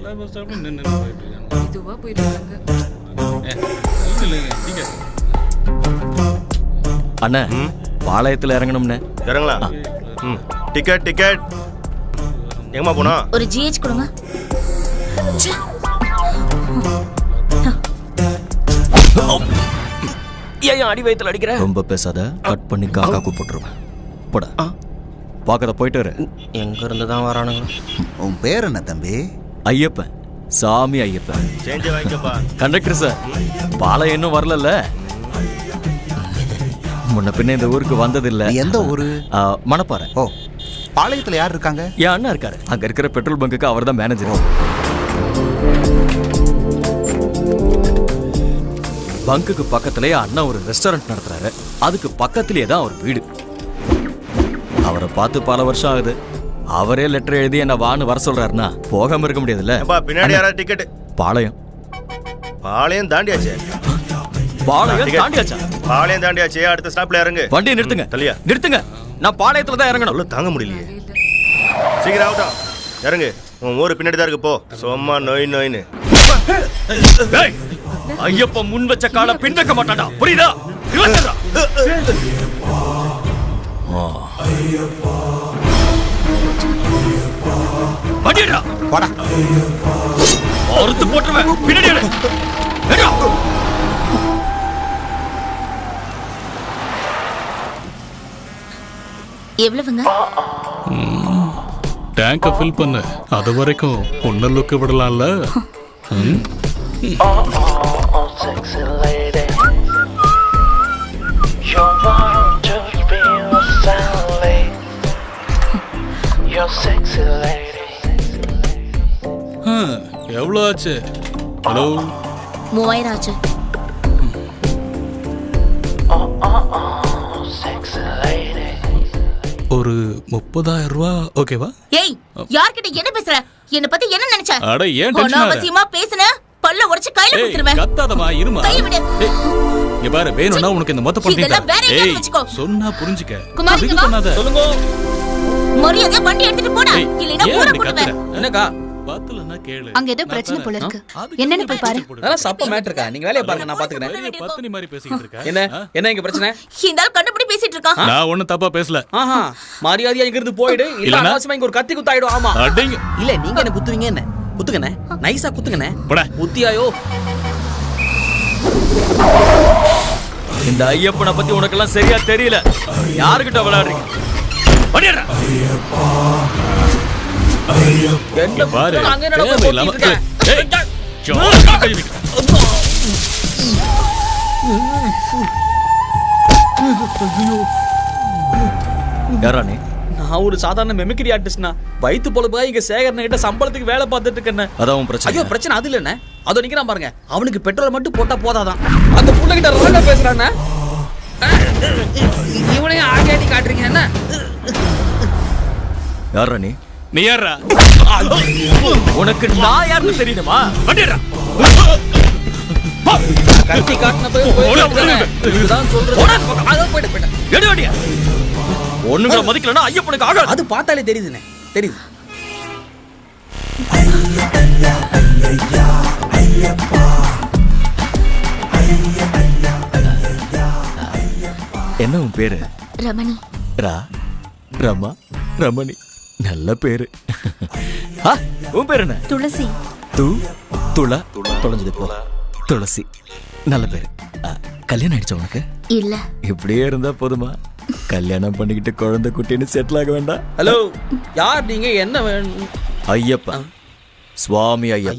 எல்லா பஸ் ஸ்டாப்லையும் நின்று போயிட்டு இருக்காங்க. இதுவா போயிட்டு இருக்காங்க. ஏ, இல்லைங்க டிக்கெட் அண்ணா பாளையத்துல இறங்கணும்னே. இறங்கலாம். ம். Ticket ticket. எங்கம்மா போனோம் ஒரு ஜிஹெச் கொடுங்க. ஏன் அடி வயித்துல அடிக்கிற? ரொம்ப பேசாத கட் பண்ணி காக்கா கூப்பிட்டுருவேன். போட. பார்க்கத போயிட்டு வரு. எங்க இருந்து தான் வரானுங்க? உன் பேர் என்ன தம்பி? ஐயப்பன் சாமி ஐயப்பன். கண்டக்டர் சார் பாளையம் இன்னும் வரலல்ல? முன்ன பின்ன இந்த ஊருக்கு வந்ததில்ல. நீ எந்த ஊரு? மணப்பாறை. ஓ பாளையத்துல யார் இருக்காங்க? என் அண்ணா இருக்காரு. அங்க இருக்கிற பெட்ரோல் பங்குக்கு அவர் தான் மேனேஜர் பங்குக்கு பக்கத்திலேயே அண்ணா ஒரு ரெஸ்டாரண்ட் நடத்துறாரு. அதுக்கு பக்கத்திலேயே தான் அவர் வீடு. அவரை பார்த்து பல வருஷம் ஆகுது. அவரே லெட்டர் எழுதி என்ன வான்னு வர சொல்றாருன்னா போகாம இருக்க முடியாதுல்ல? பின்னாடி யாராவது டிக்கெட் பாளையம். பாளையம் தாண்டியாச்சே. பாளையம். தாண்டியாச்சா? பாளையம் தாண்டியாச்சே அடுத்த ஸ்டாப்ல இறங்கு. வண்டியை நிறுத்துங்க. தள்ளியா. நிறுத்துங்க. நான் பாளையத்துல தான் இறங்கணும். அவ்வளோ தாங்க முடியலையே. சீக்கிரம் ஆகட்டும். இறங்கு. உன் ஊரு பின்னாடி தான் இருக்கு போ. சும்மா நோய் நோயின்னு டேய், ஐயப்ப முன் வச்ச கால பின் வைக்க மாட்டான்டா. புரியுதா? ரிவர்ஸ்டா போடா அறுத்து போட்டுருவேன். பின்னாடி. எவ்வளவுங்க? டேங்கை ஃபில் பண்ணு. அது வரைக்கும் ஒன்ன லுக்கு விடலாம்ல. எவ்வளோ ஆச்சு? ஹலோ? மூவாயிரம் ஆச்சு. ஒரு முப்பதாயிரம் ரூபா ஓகேவா? ஏய் யார்கிட்ட என்ன பேசுற? என்ன பத்தி என்ன நினைச்ச? அட ஏன் டென்ஷன் ஆகுற? அனாவசியமா பேசுன பல்ல உடைச்சு கையில ஏய் கொடுத்துருவேன். கத்தாதமா இருமா? கையை விடு. இங்க பாரு வேணும்னா உனக்கு இந்த மொத்த பண்ணி இதெல்லாம் வேற எங்கேயாவது வச்சுக்கோ. சொன்னா புரிஞ்சுக்க. குமார், இங்க வா. சொல்லுங்க மரியாதையா வண்டி எடுத்துட்டு போடா. அப்படி போட்டுவேன் கத்துற? என்னக்கா? பத்தலன்னா கேளு. அங்க ஏதோ பிரச்சனை. போல இருக்கு. என்னன்னு போய் பாரு. அதெல்லாம் சப்ப மேட்ருக்கா நீங்க வேலையை பாருங்க நான் பாத்துக்கிறேன். பத்தினி மாதிரி பேசிக்கிட்டு இருக்க. என்ன? என்ன இங்க பிரச்சனை? இந்த ஆள் கண்டுபிடி பேசிட்டு இருக்கான். நான் ஒண்ணும் தப்பா பேசல. ஆஹா மரியாதையா இங்க இருந்து போயிடு இல்ல? அவசியமா இங்க ஒரு கத்தி குத்தாயிடும் ஆமா. அடிங்க. இல்ல நீங்க என்ன குத்துவீங்க என்ன? குத்துங்கண்ணே. நைஸா குத்துங்கண்ணே. போடா. குத்தியாயோ. இந்த ஐயப்பனை பத்தி உனக்கெல்லாம் சரியா தெரியல. யாருக்கிட்ட விளையாடுறீங்க? பாரு தேவையில்லாம. யாரா நீ? நான் ஒரு சாதாரண மெமிக்ரி ஆர்டிஸ்ட்னா வயித்து பொழப்புக்காக இங்க சேகரன் கிட்ட சம்பளத்துக்கு வேலை பார்த்துட்டு இருக்கேன் அதான் பிரச்சனை. ஐயோ பிரச்சனை அது இல்லண்ணே. அதோ நிக்கிறான் பாருங்க. அவனுக்கு பெட்ரோல் மட்டும் போட்டா போதாதான். அந்த புள்ள கிட்ட ராங்க பேசுறானே. இவனையும் ஆட்டி காட்டுறீங்க என்ன? யாரா நீ? நீ யாரா உனக்கு நான் யாருன்னு தெரியுமா வண்டியடா கத்தி காட்டின போய் ஓட, போய் ஓட, இதுதான் சொல்றது. அதான் போயிட்டு போயிட்டேன் எடு வண்டியா. ஒண்ணுங்களை மதிக்கலன்னா ஐயப்பனுக்கு ஆகாது. அது பார்த்தாலே தெரியுதுண்ணே தெரியுது. என்ன உன் பேரு? ரமணி. ரா ரமா ரமணி. நல்ல பேரு. ஆ, உன் பேர் என்ன? துளசி. து துளா தொலைஞ்சது போ. துளசி. நல்ல பேரு. கல்யாணம் ஆயிடுச்சா உனக்கு? இல்ல. இப்படியே இருந்தா போதுமா? கல்யாணம் பண்ணிக்கிட்டு குழந்தை குட்டின்னு செட்டில் ஆக வேண்டாம். ஹலோ யார் நீங்க? என்ன வேணும்? ஐயப்பன் சுவாமி ஐயப்பன்